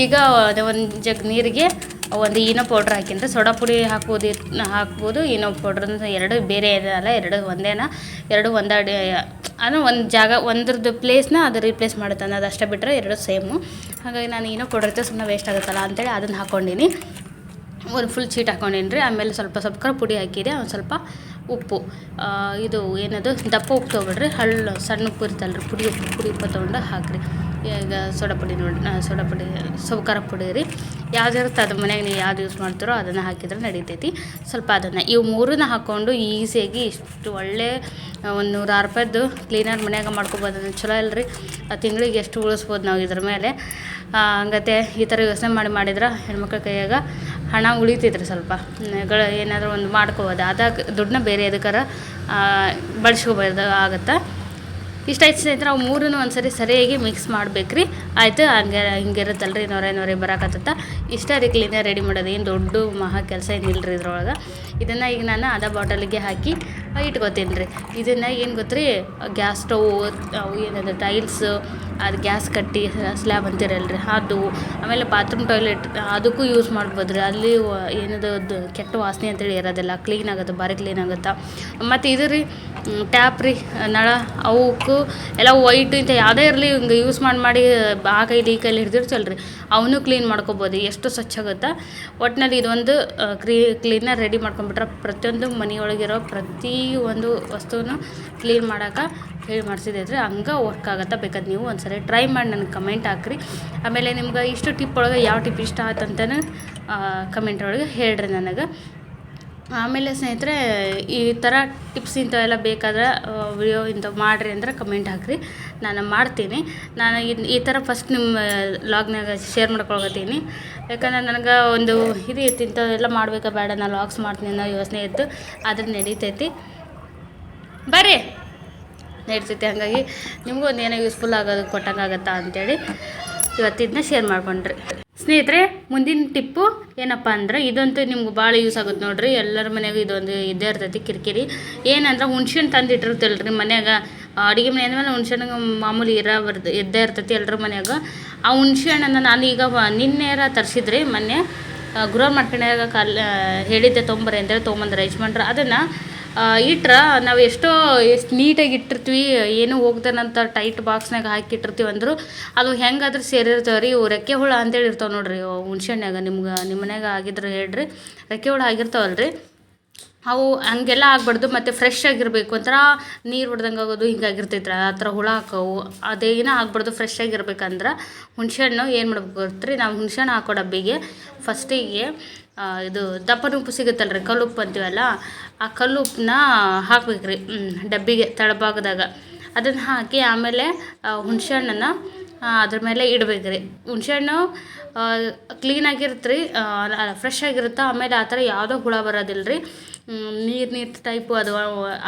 ಈಗ ಅದು ಒಂದು ಜಗ್ ನೀರಿಗೆ ಒಂದು ಈನೋ ಪೌಡ್ರ್ ಹಾಕಿದ್ರೆ ಸೋಡಾ ಪುಡಿ ಹಾಕ್ಬೋದು ಹಾಕ್ಬೋದು ಈನೋ ಪೌಡ್ರ್ ಎರಡು ಬೇರೆ ಏನಲ್ಲ ಎರಡು ಒಂದೇನ? ಎರಡು ಒಂದಾಡಿ ಅಂದರೆ ಒಂದು ಜಾಗ, ಒಂದ್ರದ್ದು ಪ್ಲೇಸ್ನ ಅದು ರೀಪ್ಲೇಸ್ ಮಾಡುತ್ತೆ ಅನ್ನೋದು ಅಷ್ಟೇ ಬಿಟ್ಟರೆ ಎರಡು ಸೇಮು ಹಾಗಾಗಿ ನಾನು ಏನೋ ಪೌಡ್ರ್ ಸುಮ್ಮನೆ ವೇಸ್ಟ್ ಆಗುತ್ತಲ್ಲ ಅಂತೇಳಿ ಅದನ್ನು ಹಾಕ್ಕೊಂಡಿನಿ ಒಂದು ಫುಲ್ ಚೀಟ್ ಹಾಕ್ಕೊಂಡಿನಿ ರೀ ಆಮೇಲೆ ಸ್ವಲ್ಪ ಖಾರ ಪುಡಿ ಹಾಕಿದೆ ಒಂದು ಸ್ವಲ್ಪ ಉಪ್ಪು ಇದು ಏನದು, ದಪ್ಪ ಉಪ್ಪು ತೊಗೊಬೇಡ್ರಿ ಹಳ್ಳು, ಸಣ್ಣ ಉಪ್ಪು ಇರ್ತಲ್ಲ ರೀ ಪುಡಿ ಉಪ್ಪು ಪುಡಿ ಉಪ್ಪು ತೊಗೊಂಡು ಹಾಕ್ರಿ. ಈಗ ಸೋಡಾ ಪುಡಿ ನೋಡಿ ಸೋಡಾ ಪುಡಿ ಸೌಕಾರ ಪುಡಿ ರೀ. ಯಾವ್ದು ಇರುತ್ತೆ ಅದು ಮನೆಯಾಗ ನೀವು ಯಾವ್ದು ಯೂಸ್ ಮಾಡ್ತೀರೋ ಅದನ್ನು ಹಾಕಿದ್ರೆ ನಡೀತೈತಿ. ಸ್ವಲ್ಪ ಅದನ್ನು, ಇವು ಮೂರನ್ನ ಹಾಕ್ಕೊಂಡು ಈಸಿಯಾಗಿ ಇಷ್ಟು ಒಳ್ಳೆ ಒಂದು ನೂರಾರು ರೂಪಾಯಿದ್ದು ಕ್ಲೀನರ್ ಮನ್ಯಾಗ ಮಾಡ್ಕೊಬೋದು ಚಲೋ ಅಲ್ರಿ ತಿಂಗಳಿಗೆ ಎಷ್ಟು ಉಳಿಸ್ಬೋದು ನಾವು ಇದ್ರ ಮೇಲೆ. ಹಂಗತೆ ಈ ಥರ ಯೋಚನೆ ಮಾಡಿ ಮಾಡಿದ್ರೆ ಹೆಣ್ಮಕ್ಳ ಕೈಯಾಗ ಹಣ ಉಳಿತೈತ್ರಿ ಸ್ವಲ್ಪ ಏನಾದರೂ ಒಂದು ಮಾಡ್ಕೋಬೋದು. ಅದಾಗ ದುಡ್ಡನ್ನ ಬೇರೆ ಎದಕ್ಕಾರ ಬಳಸ್ಕೋಬೋದು ಆಗುತ್ತೆ? ಇಷ್ಟ ಆಯ್ತು ಸ್ನೇಹಿತರೆ ಅವು ಮೂರನ್ನು ಒಂದು ಸರಿ ಸರಿಯಾಗಿ ಮಿಕ್ಸ್ ಮಾಡ್ಬೇಕ್ರಿ. ಆಯಿತು, ಹಂಗೆ ಹಿಂಗಿರುತ್ತಲ್ಲ ರೀ ನೊರೆ ನೊರೆ ಬರೋಕತ್ತ ಇಷ್ಟ ರೀ ಕ್ಲೀನಾಗಿ ರೆಡಿ ಮಾಡೋದು ಏನು ದೊಡ್ಡ ಮಹಾ ಕೆಲಸ ಏನಿಲ್ಲ ರೀ ಇದ್ರೊಳಗೆ. ಇದನ್ನು ಈಗ ನಾನು ಅದ ಬಾಟಲಿಗೆ ಹಾಕಿ ಇಟ್ಕೋತೀನಿ ರೀ ಇದನ್ನು ಏನು ಗೊತ್ತ್ರಿ, ಗ್ಯಾಸ್ ಸ್ಟವ್, ಅವು ಏನದು ಟೈಲ್ಸ್ ಅದು ಗ್ಯಾಸ್ ಕಟ್ಟಿ ಸ್ಲ್ಯಾಬ್ ಅಂತಿರಲ್ರಿ, ಅದು, ಆಮೇಲೆ ಬಾತ್ರೂಮ್ ಟಾಯ್ಲೆಟ್, ಅದಕ್ಕೂ ಯೂಸ್ ಮಾಡ್ಬೋದು ರೀ ಅಲ್ಲಿ ವ- ಏನದು, ಅದು ಕೆಟ್ಟ ವಾಸನೆ ಅಂತೇಳಿ ಇರೋದಿಲ್ಲ ಕ್ಲೀನ್ ಆಗುತ್ತೆ, ಭಾರಿ ಕ್ಲೀನ್ ಆಗುತ್ತೆ. ಮತ್ತು ಇದು ರೀ ಟ್ಯಾಪ್ ರೀ, ನಳ, ಅವಕ್ಕೂ ಎಲ್ಲ ವೈಟ್ ಇಂಥ ಯಾವುದೇ ಇರಲಿ, ಹಿಂಗೆ ಯೂಸ್ ಮಾಡಿ ಮಾಡಿ ಆ ಕೈಲಿ ಈ ಕೈಲಿ ಹಿಡ್ದಿರ್ತಲ್ಲ ರೀ ಅವನು ಕ್ಲೀನ್ ಮಾಡ್ಕೊಬೋದು, ಎಷ್ಟು ಸ್ವಚ್ಛ ಆಗುತ್ತೆ. ಒಟ್ಟಿನಲ್ಲಿ ಇದೊಂದು ಕ್ರೀ ಕ್ಲೀನರ್ ರೆಡಿ ಮಾಡ್ಕೊಂಬಿಟ್ರೆ ಪ್ರತಿಯೊಂದು ಮನೆಯೊಳಗಿರೋ ಪ್ರತಿ ಒಂದು ವಸ್ತುವನ್ನು ಕ್ಲೀನ್ ಮಾಡೋಕೆ ಹೇಳಿ ಮಾಡಿಸಿದ್ರೆ ಹಂಗೆ ವರ್ಕ್ ಆಗುತ್ತೆ ಬೇಕಾದ್ರೆ ನೀವು ಒಂದ್ಸರಿ ಟ್ರೈ ಮಾಡಿ ನನಗೆ ಕಮೆಂಟ್ ಹಾಕ್ರಿ. ಆಮೇಲೆ ನಿಮ್ಗೆ ಇಷ್ಟು ಟಿಪ್ ಒಳಗೆ ಯಾವ ಟಿಪ್ ಇಷ್ಟ ಆಯ್ತು ಅಂತಲೂ ಕಮೆಂಟ್ ಒಳಗೆ ಹೇಳ್ರಿ ನನಗೆ. ಆಮೇಲೆ ಸ್ನೇಹಿತರೆ, ಈ ಥರ ಟಿಪ್ಸ್ ಇಂಥವೆಲ್ಲ ಬೇಕಾದ್ರೆ ವಿಡಿಯೋ ಇಂಥವು ಮಾಡಿರಿ ಅಂದ್ರೆ ಕಮೆಂಟ್ ಹಾಕಿರಿ. ನಾನು ಮಾಡ್ತೀನಿ. ನಾನು ಈ ಥರ ಫಸ್ಟ್ ನಿಮ್ಮ ಲಾಗ್ನಾಗ ಶೇರ್ ಮಾಡ್ಕೊಳಕತ್ತೀನಿ. ಯಾಕಂದ್ರೆ ನನಗೆ ಒಂದು ಇದು ಇತ್ತು, ಇಂಥವೆಲ್ಲ ಮಾಡಬೇಕಾ ಬೇಡ ನಾನು ಲಾಗ್ಸ್ ಮಾಡ್ತೀನಿ ಅನ್ನೋ ಯೋಚನೆ ಇತ್ತು. ಅದ್ರ ನಡೀತೈತಿ. ಬರ್ರಿ. ನಡೀತೈತಿ ಹಾಗಾಗಿ ನಿಮಗೂ ಒಂದು ಏನೋ ಯೂಸ್ಫುಲ್ ಆಗೋದು ಕೊಟ್ಟಂಗಾಗತ್ತಾ ಅಂತೇಳಿ ಇವತ್ತಿದ್ದನ್ನ ಶೇರ್ ಮಾಡ್ಕೊಂಡ್ರಿ. ಸ್ನೇಹಿತರೆ, ಮುಂದಿನ ಟಿಪ್ಪು ಏನಪ್ಪ ಅಂದ್ರೆ ಇದಂತೂ ನಿಮ್ಗೆ ಭಾಳ ಯೂಸ್ ಆಗುತ್ತೆ ನೋಡ್ರಿ. ಎಲ್ಲರ ಮನ್ಯಾಗ ಇದೊಂದು ಇದ್ದೇ ಇರ್ತೈತಿ ಕಿರಿಕಿರಿ. ಏನಂದ್ರೆ ಹುಣ್ಸೆಹಣ್ಣು ತಂದು ಇಟ್ಟಿರ್ತಲ್ಲ ರೀ ಮನ್ಯಾಗ ಅಡುಗೆ ಮನೆ ಅಂದಮೇಲೆ ಹುಣ್ಸೆಹಣ್ಣು ಮಾಮೂಲಿ ಇರ ಬರ್ದು ಇದ್ದೇ ಇರ್ತೈತಿ ಎಲ್ಲರ ಮನ್ಯಾಗ. ಆ ಹುಣ್ಸೆಣ್ಣನ್ನು ನಾನು ಈಗ ನಿನ್ನೆರ ತರಿಸಿದ್ರಿ, ಮೊನ್ನೆ ಗೃಹ ಮಾಡ್ಕೊಂಡಾಗ ಕಲ್ ಹೇಳಿದ್ದೆ ತೊಂಬರಿ ಅಂದರೆ ತೊಗೊಂಬಂದ್ರೆ ಯಜಮಾನ್ರು. ಅದನ್ನು ಇಟ್ರೆ, ನಾವು ಎಷ್ಟೋ ಎಷ್ಟು ನೀಟಾಗಿ ಇಟ್ಟಿರ್ತೀವಿ, ಏನು ಹೋಗ್ತಾನಂತ ಟೈಟ್ ಬಾಕ್ಸ್ನಾಗ ಹಾಕಿಟ್ಟಿರ್ತೀವಿ ಅಂದ್ರು, ಅದು ಹೆಂಗಾದ್ರೂ ಸೇರಿರ್ತಾವೆ ರೀ, ಇವು ರೆಕ್ಕೆ ಹುಳ ಅಂತೇಳಿ ಇರ್ತಾವೆ ನೋಡಿರಿ ಇವು ಹುಣ್ಸೆಹಣ್ಯಾಗ ನಿಮ್ಗೆ ನಿಮ್ಮ ಮನ್ಯಾಗ ಆಗಿದ್ರೆ ಹೇಳ್ರಿ, ರೆಕ್ಕೆ ಹುಳ ಆಗಿರ್ತಾವಲ್ಲ ರೀ ಅವು ಹಂಗೆಲ್ಲ ಆಗ್ಬಾರ್ದು, ಮತ್ತು ಫ್ರೆಶ್ ಆಗಿರಬೇಕು ಒಂಥರ ನೀರು ಹೊಡ್ದಂಗೆ ಆಗೋದು ಹಿಂಗಾಗಿರ್ತೈತ್ರಿ ಆ ಥರ ಹುಳ ಹಾಕವು, ಅದೇನೋ ಆಗ್ಬಾರ್ದು ಫ್ರೆಶ್ ಆಗಿರ್ಬೇಕಂದ್ರೆ ಹುಣ್ಸೆಹಣ್ಣು ಏನು ಮಾಡ್ಬೇಕು ಗೊತ್ತ್ರಿ, ನಾವು ಹುಣ್ಸೆಹಣ್ಣು ಹಾಕೋ ಡಬ್ಬಿಗೆ ಫಸ್ಟಿಗೆ ಇದು ದಪ್ಪನ ಉಪ್ಪು ಸಿಗುತ್ತಲ್ಲ ರೀ ಕಲ್ಲುಪ್ಪು ಅಂತೀವಲ್ಲ, ಆ ಕಲ್ಲುಪ್ಪನ್ನ ಹಾಕ್ಬೇಕು ರೀ ಡಬ್ಬಿಗೆ ತಳಭಾಗದಾಗ. ಅದನ್ನು ಹಾಕಿ ಆಮೇಲೆ ಹುಣ್ಸೆ ಹುಣ್ಸೆಹಣ್ಣನ್ನು ಅದ್ರ ಮೇಲೆ ಇಡ್ಬೇಕು ರೀ ಹುಣ್ಸೆಹಣ್ಣು ಕ್ಲೀನಾಗಿರುತ್ತೆ ರೀ ಫ್ರೆಶ್ ಆಗಿರುತ್ತೆ, ಆಮೇಲೆ ಆ ಥರ ಯಾವುದೋ ಹುಳ ಬರೋದಿಲ್ಲ ರೀ ನೀರು ನೀರು ಟೈಪು ಅದು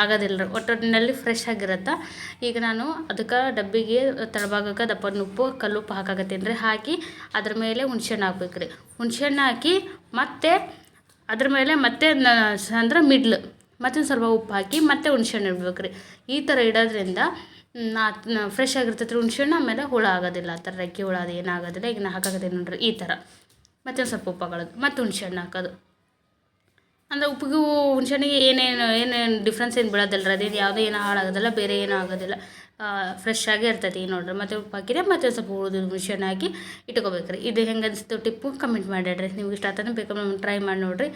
ಆಗೋದಿಲ್ಲ ರೀ. ಒಟ್ಟೊಟ್ಟಿನಲ್ಲಿ ಫ್ರೆಶ್ ಆಗಿರುತ್ತೆ. ಈಗ ನಾನು ಅದಕ್ಕೆ ಡಬ್ಬಿಗೆ ತಳಭಾಗಕ್ಕೆ ದಪ್ಪನ ಉಪ್ಪು ಕಲ್ಲುಪ್ಪು ಹಾಕಾಕತ್ತೀನಿ ರೀ. ಹಾಕಿ ಅದ್ರ ಮೇಲೆ ಹುಣ್ಸೆಹಣ್ಣು ಹಾಕ್ಬೇಕು ರೀ. ಹುಣ್ಸೆಹಣ್ಣು ಹಾಕಿ ಮತ್ತೆ ಅದ್ರ ಮೇಲೆ ಮತ್ತೆ ಅಂದ್ರೆ ಮಿಡ್ಲ್, ಮತ್ತೆ ಸ್ವಲ್ಪ ಉಪ್ಪು ಹಾಕಿ ಮತ್ತೆ ಹುಣ್ಸೆಹಣ್ಣು ಇಡ್ಬೇಕು ರೀ. ಈ ಥರ ಇಡೋದ್ರಿಂದ ಫ್ರೆಶ್ ಆಗಿರ್ತೈತೆ ರೀ ಹುಣ್ಸೆಹಣ್ಣು, ಆಮೇಲೆ ಹುಳ ಆಗೋದಿಲ್ಲ. ಆ ಥರ ರೆಕ್ಕೆ ಹುಳ ಅದು ಏನಾಗೋದಿಲ್ಲ ಈಗ ನಾ ಹಾಕಾಕತ್ತೀನಿ ನೋಡ್ರಿ ಈ ಥರ ಮತ್ತೆ ಸ್ವಲ್ಪ ಉಪ್ಪು ಮತ್ತೆ ಹುಣ್ಸೆಹಣ್ಣು ಹಾಕೋದು. ಅಂದರೆ ಉಪ್ಪಿಗೂ ಹುಣ್ಸೆಹಣ್ಣಿಗೆ ಏನೇನು ಏನೇನು ಡಿಫ್ರೆನ್ಸ್ ಏನು ಬೀಳೋದಿಲ್ಲ ಅದೇನು ಯಾವುದೇ ಏನೂ ಹಾಳಾಗೋದಿಲ್ಲ, ಬೇರೆ ಏನೂ ಆಗೋದಿಲ್ಲ. ಫ್ರೆಶ್ ಆಗೇ ಇರ್ತೈತಿ ನೋಡ್ರಿ. ಮತ್ತೆ ಉಪ್ಪು ಹಾಕಿದ್ರೆ ಮತ್ತೆ ಸ್ವಲ್ಪ ಉಳಿದು ಮಿಷನ್ ಹಾಕಿ ಇಟ್ಕೋಬೇಕ್ರಿ. ಇದು ಹೆಂಗೆ ಅನಿಸ್ತು ಟಿಪ್ಪು? ಕಮೆಂಟ್ ಮಾಡಿಡ್ರಿ ನಿಮ್ಗೆ ಇಷ್ಟ ಆತನ ಬೇಕಾದ್ರೆ ಟ್ರೈ ಮಾಡಿ ನೋಡಿರಿ.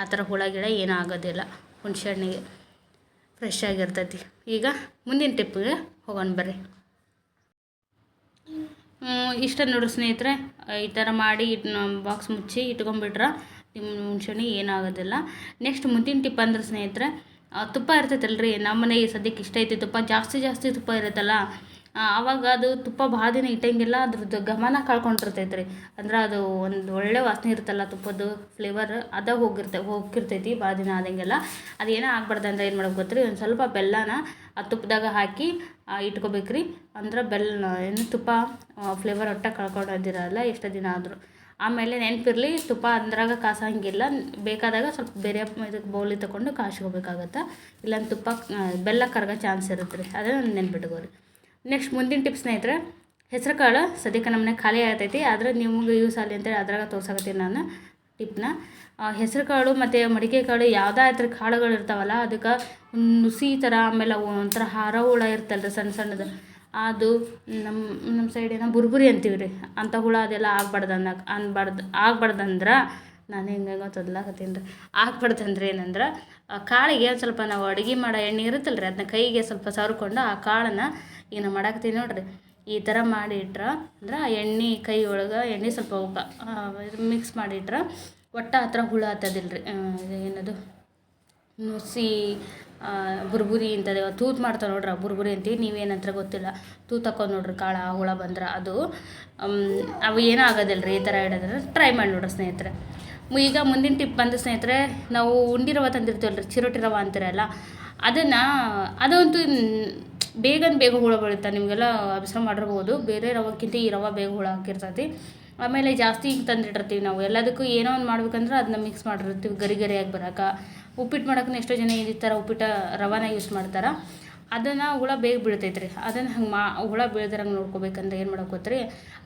ಆ ಥರ ಹುಳ ಗಿಡ ಏನೂ ಆಗೋದಿಲ್ಲ ಹುಣ್ಸೆಣ್ಣಿಗೆ. ಫ್ರೆಶ್ ಆಗಿರ್ತೈತಿ. ಈಗ ಮುಂದಿನ ಟಿಪ್ಪಿಗೆ ಹೋಗೋಣ ಬರ್ರಿ. ಇಷ್ಟ ನೋಡ್ರಿ ಸ್ನೇಹಿತರೆ. ಈ ಥರ ಮಾಡಿ ಬಾಕ್ಸ್ ಮುಚ್ಚಿ ಇಟ್ಕೊಂಡ್ಬಿಟ್ರೆ ಹುಣ್ಸೆಹಣ್ಣು ಏನಾಗೋದಿಲ್ಲ. ನೆಕ್ಸ್ಟ್ ಮುಂದಿನ ಟಿಪ್ ಅಂದ್ರೆ ಸ್ನೇಹಿತರೆ ತುಪ್ಪ ಇರ್ತೈತಲ್ಲ ರೀ ನಮ್ಮ ಮನೆಗೆ ಸದ್ಯಕ್ಕೆ ಇಷ್ಟ ಐತಿ ತುಪ್ಪ, ಜಾಸ್ತಿ ಜಾಸ್ತಿ ತುಪ್ಪ ಇರುತ್ತಲ್ಲ ಆವಾಗ ಅದು ತುಪ್ಪ ಭಾಳ ದಿನ ಇಟ್ಟಂಗಿಲ್ಲ ಅದ್ರದ್ದು ಗಮನ ಕಳ್ಕೊಂಡಿರ್ತೈತೆ ರೀ ಅಂದ್ರೆ ಅದು ಒಂದು ಒಳ್ಳೆ ವಾಸನೆ ಇರುತ್ತಲ್ಲ ತುಪ್ಪದ್ದು ಫ್ಲೇವರ್ ಅದ ಹೋಗಿರ್ತ ಹೋಗಿರ್ತೈತಿ ಭಾಳ ದಿನ ಆದಂಗೆಲ್ಲ. ಅದೇನೋ ಆಗ್ಬಾರ್ದು ಅಂದ್ರೆ ಏನು ಮಾಡ್ಬೇಕು ಗೊತ್ತ್ರಿ, ಒಂದು ಸ್ವಲ್ಪ ಬೆಲ್ಲನ ಆ ತುಪ್ಪದಾಗ ಹಾಕಿ ಇಟ್ಕೋಬೇಕು ಇಟ್ಕೋಬೇಕ್ರಿ. ಅಂದ್ರೆ ಬೆಲ್ಲ ಏನು ತುಪ್ಪ ಫ್ಲೇವರ್ ಒಟ್ಟ ಕಳ್ಕೊಂಡಿರಲ್ಲ ಎಷ್ಟು ದಿನ ಆದರೂ. ಆಮೇಲೆ ನೆನಪಿರಲಿ, ತುಪ್ಪ ಅಂದ್ರಾಗ ಕಾಸಂಗಿಲ್ಲ. ಬೇಕಾದಾಗ ಸ್ವಲ್ಪ ಬೇರೆ ಇದಕ್ಕೆ ಬೌಲಿ ತೊಗೊಂಡು ಕಾಸ್ಕೋಬೇಕಾಗತ್ತೆ? ಇಲ್ಲಾಂದ್ರೆ ತುಪ್ಪ ಬೆಲ್ಲ ಕರಗೋ ಚಾನ್ಸ್ ಇರುತ್ತೆ ರೀ. ಅದನ್ನು ನೆನ್ಪಿಟ್ಕೋರಿ. ನೆಕ್ಸ್ಟ್ ಮುಂದಿನ ಟಿಪ್ಸ್ ಸ್ನೇಹಿತರೆ ಹೆಸರು ಕಾಳು ಸದ್ಯಕ್ಕೆ ನಮ್ಮನೆ ಖಾಲಿ ಆಗ್ತೈತಿ, ಆದರೆ ನಿಮ್ಗೆ ಯೂಸ್ ಆಗಲಿ ಅಂತೇಳಿ ಅದ್ರಾಗ ತೋರ್ಸಕತ್ತೀನಿ ನಾನು ಟಿಪ್ನ ಹೆಸರು ಕಾಳು ಮತ್ತು ಮಡಿಕೆ ಕಾಳು ಯಾವುದೇ ಥರ ಕಾಳುಗಳು ಇರ್ತಾವಲ್ಲ, ಅದಕ್ಕೆ ನುಸಿ ಥರ ಆಮೇಲೆ ಒಂಥರ ಹಾರ ಹುಳ ಇರ್ತಲ್ಲ ರೀ ಸಣ್ಣ ಸಣ್ಣದು. ಅದು ನಮ್ಮ ನಮ್ಮ ಸೈಡ್ ಏನೋ ಬುರ್ಬುರಿ ಅಂತೀವಿ ರೀ. ಅಂಥ ಹುಳ ಅದೆಲ್ಲ ಆಗ್ಬಾರ್ದು ಅನ್ನಕ್ಕೆ ಅನ್ಬಾರ್ದು ಆಗ್ಬಾರ್ದು ಅಂದ್ರೆ ನಾನು ಹೆಂಗೆ ತೊದ್ಲಾಕತ್ತೀನಿ ರೀ. ಆಗ್ಬಾರ್ದಂದ್ರೆ ಏನಂದ್ರೆ, ಆ ಕಾಳಿಗೆ ಸ್ವಲ್ಪ ನಾವು ಅಡುಗೆ ಮಾಡೋ ಎಣ್ಣೆ ಇರುತ್ತಲ್ಲ ರೀ ಅದನ್ನ ಕೈಗೆ ಸ್ವಲ್ಪ ಸವರ್ಕೊಂಡು ಆ ಕಾಳನ್ನ ಈಗ ಮಾಡಾಕತ್ತೀನಿ ನೋಡಿರಿ. ಈ ಥರ ಮಾಡಿಟ್ರೆ ಅಂದ್ರೆ ಎಣ್ಣೆ ಕೈ ಒಳಗೆ ಎಣ್ಣೆ ಸ್ವಲ್ಪ ಮಿಕ್ಸ್ ಮಾಡಿಟ್ರೆ ಒಟ್ಟು ಆ ಹುಳ ಹತ್ತದಿಲ್ಲ ರೀ ಏನದು, ನುಸಿ ಬುರ್ಬುರಿ ಇಂಥದ್ದು ತೂತು ಮಾಡ್ತಾರೆ ನೋಡ್ರಿ ಬುರ್ಬುರಿ ಅಂತೀವಿ ನೀವೇನಂತ ಗೊತ್ತಿಲ್ಲ. ತೂತು ಹಾಕೊಂಡು ನೋಡ್ರಿ ಕಾಳ ಹುಳ ಬಂದ್ರೆ ಅದು ಅವು ಏನೂ ಆಗೋದಿಲ್ಲ ರೀ ಈ ಥರ ಇಡೋದ್ರೆ ಟ್ರೈ ಮಾಡಿ ನೋಡ್ರಿ ಸ್ನೇಹಿತರೆ. ಈಗ ಮುಂದಿನ ಟಿಪ್ ಬಂದ ಸ್ನೇಹಿತರೆ, ನಾವು ಉಂಡಿ ರವೆ ತಂದಿರ್ತೀವಲ್ಲ ರೀ ಚಿರೋಟಿ ರವೆ ಅಂತೀರಲ್ಲ ಅದನ್ನು ಅದಂತೂ ಬೇಗನೆ ಬೇಗ ಹುಳ ಬೀಳುತ್ತೆ, ನಿಮಗೆಲ್ಲ ಅಬ್ಸರ್ವ್ ಮಾಡಿರ್ಬೋದು. ಬೇರೆ ರವಕ್ಕಿಂತ ಈ ರವೆ ಬೇಗ ಹುಳ ಹಾಕಿರ್ತೈತಿ. ಆಮೇಲೆ ಜಾಸ್ತಿ ಹಿಂಗೆ ತಂದಿಟ್ಟಿರ್ತೀವಿ ನಾವು. ಎಲ್ಲದಕ್ಕೂ ಏನೋ ಒಂದು ಮಾಡ್ಬೇಕಂದ್ರೆ ಅದನ್ನ ಮಿಕ್ಸ್ ಮಾಡಿರ್ತೀವಿ ಗರಿ ಗರಿಯಾಗಿ ಬರೋಕೆ. ಉಪ್ಪಿಟ್ಟು ಮಾಡೋಕ್ಕೂ ಎಷ್ಟೋ ಜನ ಥರ ಉಪ್ಪಿಟ್ಟು ರವಾನ ಯೂಸ್ ಮಾಡ್ತಾರೆ. ಅದನ್ನು ಹುಳ ಬೇಗ ಬೀಳ್ತೈತೆ ರೀ ಅದನ್ನು ಹಂಗೆ ಮಾ, ಹುಳ ಬೀಳ್ದಿರಂಗೆ ನೋಡ್ಕೋಬೇಕಂದ್ರೆ ಏನು ಮಾಡೋಕೆ ಗೊತ್ತ್ರಿ?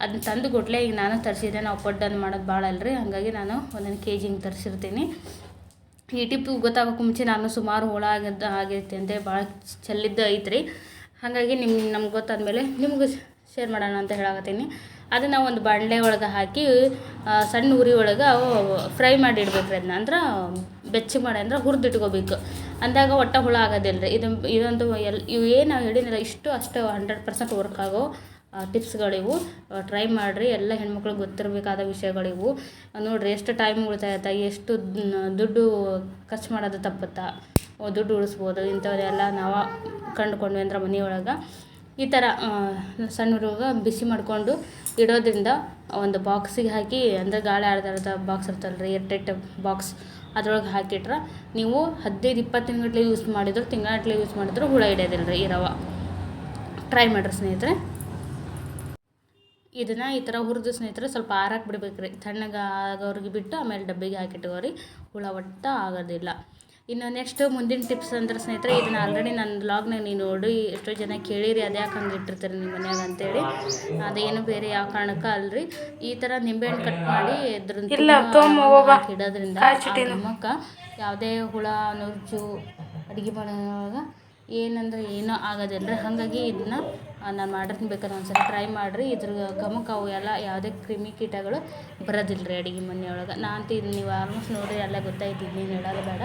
ಅದನ್ನ ತಂದು ಕೊಟ್ಲೆ ಈಗ ನಾನು ತರಿಸಿದ್ದೆ, ನಾವು ಪಡ್ಡನ್ನು ಮಾಡೋದು ಭಾಳ ಅಲ್ರಿ. ಹಾಗಾಗಿ ನಾನು ಒಂದೊಂದು ಕೆ ಜಿ ಹಿಂಗೆ ತರಿಸಿರ್ತೀನಿ. ಈ ಟಿಪ್ ಗೊತ್ತಾಗೋಕೆ ಮುಂಚೆ ನಾನು ಸುಮಾರು ಹುಳ ಆಗದ ಆಗೈತೆ ಅಂತ ಭಾಳ ಚೆಲ್ಲಿದ್ದು ಐತ್ರಿ. ಹಾಗಾಗಿ ನಿಮ್ಮ ನಮ್ಗೆ ಗೊತ್ತಾದ್ಮೇಲೆ ನಿಮಗೂ ಶೇರ್ ಮಾಡೋಣ ಅಂತ ಹೇಳಾಕತ್ತೀನಿ. ಅದನ್ನು ಒಂದು ಬಾಣಲೆ ಒಳಗೆ ಹಾಕಿ ಸಣ್ಣ ಉರಿ ಒಳಗೆ ಫ್ರೈ ಮಾಡಿ ರೀ ಅದನ್ನ ಅಂದ್ರೆ ಬೆಚ್ಚಗೆ ಮಾಡಿ ಅಂದ್ರೆ ಹುರಿದಿಟ್ಕೋಬೇಕು. ಅಂದಾಗ ಒಟ್ಟ ಹುಳ ಆಗೋದಿಲ್ಲ ರೀ. ಇದು, ಇದೊಂದು ಎಲ್, ಇವು ಏನು ನಾವು ಇಷ್ಟು ಅಷ್ಟು ಹಂಡ್ರೆಡ್ ಪರ್ಸೆಂಟ್ ವರ್ಕ್ ಆಗೋ ಟಿಪ್ಸ್ಗಳಿವು. ಟ್ರೈ ಮಾಡಿರಿ. ಎಲ್ಲ ಹೆಣ್ಮಕ್ಳಿಗೆ ಗೊತ್ತಿರಬೇಕಾದ ವಿಷಯಗಳಿವು. ನೋಡಿರಿ, ಎಷ್ಟು ಟೈಮ್ ಉಳಿತಾಯ ಎಷ್ಟು ದುಡ್ಡು ಖರ್ಚು ಮಾಡೋದು ತಪ್ಪುತ್ತಾ? ದುಡ್ಡು ಉಳಿಸ್ಬೋದು. ಇಂಥವೆಲ್ಲ ನಾವು ಕಂಡುಕೊಂಡ್ವಿ ಅಂದ್ರೆ ಮನೆಯೊಳಗೆ. ಈ ಥರ ಸಣ್ಣ ಹುಡುಗ ಬಿಸಿ ಮಾಡಿಕೊಂಡು ಇಡೋದ್ರಿಂದ ಒಂದು ಬಾಕ್ಸಿಗೆ ಹಾಕಿ, ಅಂದರೆ ಗಾಳಿ ಆಡ್ದಾರ್ದ ಬಾಕ್ಸ್ ಇರ್ತಲ್ಲ ರೀ ಏರ್ಟೈಟ್ ಬಾಕ್ಸ್ ಅದ್ರೊಳಗೆ ಹಾಕಿಟ್ರೆ ನೀವು ಹದಿನೈದು ಇಪ್ಪತ್ತು ತಿಂಗಟ್ಲೆ ಯೂಸ್ ಮಾಡಿದ್ರು, ತಿಂಗಳಗಟ್ಲೆ ಯೂಸ್ ಮಾಡಿದ್ರು ಹುಳ ಹಿಡಿಯೋದಿಲ್ಲ ರೀ ಈ ರವೆ. ಟ್ರೈ ಮಾಡಿರಿ ಸ್ನೇಹಿತರೆ. ಇದನ್ನು ಈ ಥರ ಹುರಿದು ಸ್ನೇಹಿತರೆ ಸ್ವಲ್ಪ ಆರಕ್ಕೆ ಬಿಡ್ಬೇಕು ರೀ ತಣ್ಣಗೆ ಆಗೋರಿಗೆ ಬಿಟ್ಟು ಆಮೇಲೆ ಡಬ್ಬಿಗೆ ಹಾಕಿಟ್ಕೋರಿ. ಹುಳ ಒಟ್ಟು ಆಗೋದಿಲ್ಲ. ಇನ್ನು ನೆಕ್ಸ್ಟ್ ಮುಂದಿನ ಟಿಪ್ಸ್ ಅಂದ್ರೆ ಸ್ನೇಹಿತರೆ ಇದನ್ನ ಆಲ್ರೆಡಿ ನನ್ನ ಬ್ಲಾಗ್ನಾಗ ನೀವು ನೋಡಿ ಎಷ್ಟೋ ಜನ ಕೇಳಿರಿ ಅದು ಯಾಕೆ ಹಂಗೆ ಇಟ್ಟಿರ್ತೀರಿ ನಿಮ್ಮ ಮನ್ಯಾಗ ಅಂತೇಳಿ. ಅದೇನು ಬೇರೆ ಯಾವ ಕಾರಣಕ್ಕ ಅಲ್ರಿ. ಈ ಥರ ನಿಂಬೆಹಣ್ಣು ಕಟ್ ಮಾಡಿ ಇದ್ರಿಂದ ಇಡೋದ್ರಿಂದ ನಮ್ಮಕ್ಕ ಯಾವುದೇ ಹುಳ ನುರ್ಜು ಅಡಿಗೆ ಮಾಡೋವಾಗ ಏನಂದ್ರೆ ಏನೂ ಆಗೋದಿಲ್ಲ ರೀ ಹಾಗಾಗಿ ಇದನ್ನ ನಾನು ಮಾಡಿರ್ತೀನಿ ಬೇಕಾದ್ರೆ ಒಂದ್ಸಲ ಟ್ರೈ ಮಾಡಿರಿ. ಇದ್ರ ಘಮಕ್ಕೆ ಅವು ಎಲ್ಲ ಯಾವುದೇ ಕ್ರಿಮಿ ಕೀಟಗಳು ಬರೋದಿಲ್ಲ ರೀ ಅಡುಗೆ ಮನೆಯೊಳಗೆ ನಾ ಅಂತ ಇದು ನೀವು ಆಲ್ಮೋಸ್ಟ್ ನೋಡಿರಿ ಎಲ್ಲ ಗೊತ್ತಾಯ್ತು, ಇನ್ನೇನು ಹೇಳೋದು ಬೇಡ.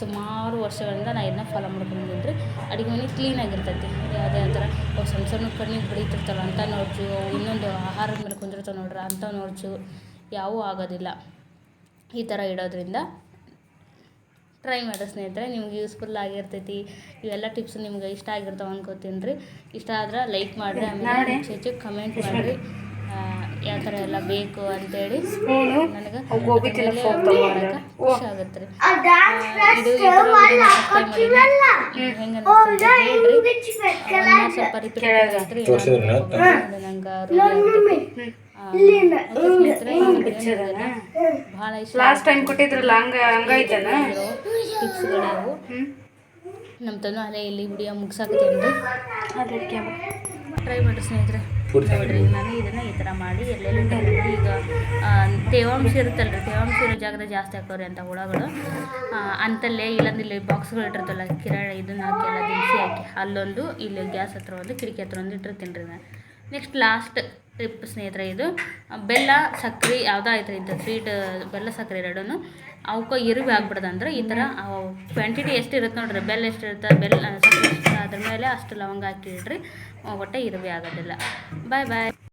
ಸುಮಾರು ವರ್ಷಗಳಿಂದ ನಾನು ಇದನ್ನ ಫಾಲೋ ಮಾಡ್ಕೊಂಡು ರೀ. ಅಡುಗೆ ಮನೆ ಕ್ಲೀನಾಗಿರ್ತೈತಿ ಯಾವುದೇ ಒಂಥರ ಅವು ಸಣ್ಣ ಸಣ್ಣ ಕಣ್ಣಿಗೆ ಹೊಡಿತಿರ್ತಾವೆ ಅಂತ ನೋಡ್ಚು ಇನ್ನೊಂದು ಆಹಾರದ ಮೇಲೆ ಕುಂದಿರ್ತಾವೆ ನೋಡ್ರಿ ಅಂಥ ನೋಡ್ಚು ಯಾವೂ ಆಗೋದಿಲ್ಲ. ಈ ಥರ ಇಡೋದ್ರಿಂದ ಟ್ರೈ ಮಾಡಿ ಸ್ನೇಹಿತರೆ ನಿಮ್ಗೆ ಯೂಸ್ಫುಲ್ ಆಗಿರ್ತೈತಿ. ಇವೆಲ್ಲ ಟಿಪ್ಸ್ ನಿಮ್ಗೆ ಇಷ್ಟ ಆಗಿರ್ತಾವೆ ಅನ್ಕೋತೀನಿ ರೀ. ಇಷ್ಟ ಆದ್ರೆ ಲೈಕ್ ಮಾಡಿರಿ ಆಮೇಲೆ ಹೆಚ್ಚು ಹೆಚ್ಚು ಕಮೆಂಟ್ ಮಾಡಿರಿ. ಯಾವ ಥರ ಎಲ್ಲ ಬೇಕು ಅಂತೇಳಿ. ನನಗೆ ಖುಷಿ ಆಗುತ್ತೆ ರೀ. ಇದು ಹೆಂಗೆ ಸ್ವಲ್ಪ ರಿಪೀಟ್ ನಂಗೆ ಭಾಳ ಇಷ್ಟ ಲಾಸ್ಟ್ ಟೈಮ್ ಕೊಟ್ಟಿದ್ರಲ್ಲ ಹಂಗ ಹಂಗೈತನ ಟಿಪ್ಸ್ಗಳಿವು ನಮ್ಮ ತನು ಅದೇ ಇಲ್ಲಿ ವಿಡಿಯೋ ಮುಗ್ಸಾಕತ್ತೇನೆ ರೀ ಅದಕ್ಕೆ ಟ್ರೈ ಮಾಡಿ ಸ್ನೇಹಿತರೆ. ನೋಡ್ರಿ ನಾನು ಇದನ್ನ ಈ ಥರ ಮಾಡಿ ಎಲ್ಲೆಲ್ಲಿ. ಈಗ ತೇವಾಂಶ ಇರುತ್ತಲ್ರಿ ತೇವಾಂಶ ಇರೋ ಜಾಗದಾಗ ಜಾಸ್ತಿ ಹಾಕೋರಿ ಅಂತ ಹುಳಗಳು. ಅಂತಲ್ಲೇ ಇಲ್ಲಂದಿಲ್ಲಿ ಇಲ್ಲಿ ಬಾಕ್ಸ್ಗಳು ಇಟ್ಟಿರ್ತಲ್ಲ ಕಿರಾಣ ಇದನ್ನ ಹಾಕಿ ಎಲ್ಲ ದಿನಸಿ ಹಾಕಿ. ಅಲ್ಲೊಂದು ಇಲ್ಲಿ ಗ್ಯಾಸ್ ಹತ್ರ ಒಂದು ಕಿಟಕಿ ಹತ್ರ ಒಂದು ಇಟ್ಟಿರ್ತೀನಿ ರೀ ನಾನು. ನೆಕ್ಸ್ಟ್ ಲಾಸ್ಟ್ ಟಿಪ್ ಸ್ನೇಹಿತರೆ ಇದು. ಬೆಲ್ಲ ಸಕ್ಕರೆ ಯಾವುದೋ ಆಯ್ತು ಇದು, ಸ್ವೀಟ್, ಬೆಲ್ಲ ಸಕ್ಕರೆ ಎರಡೂ ಅವಕ್ಕೆ ಇರುವೆ ಆಗ್ಬಿಡ್ದಂದ್ರೆ ಈ ಥರ ಕ್ವಾಂಟಿಟಿ ಎಷ್ಟು ಇರುತ್ತೆ ನೋಡ್ರಿ, ಬೆಲ್ಲ ಎಷ್ಟು ಇರುತ್ತೆ ಬೆಲ್ಲ ಸಕ್ಕರೆ ಅದ್ರ ಮೇಲೆ ಅಷ್ಟು ಲವಂಗ ಹಾಕಿ ಇಡ್ರಿ, ಒಟ್ಟೆ ಇರುವೆ ಆಗೋದಿಲ್ಲ. ಬಾಯ್ ಬಾಯ್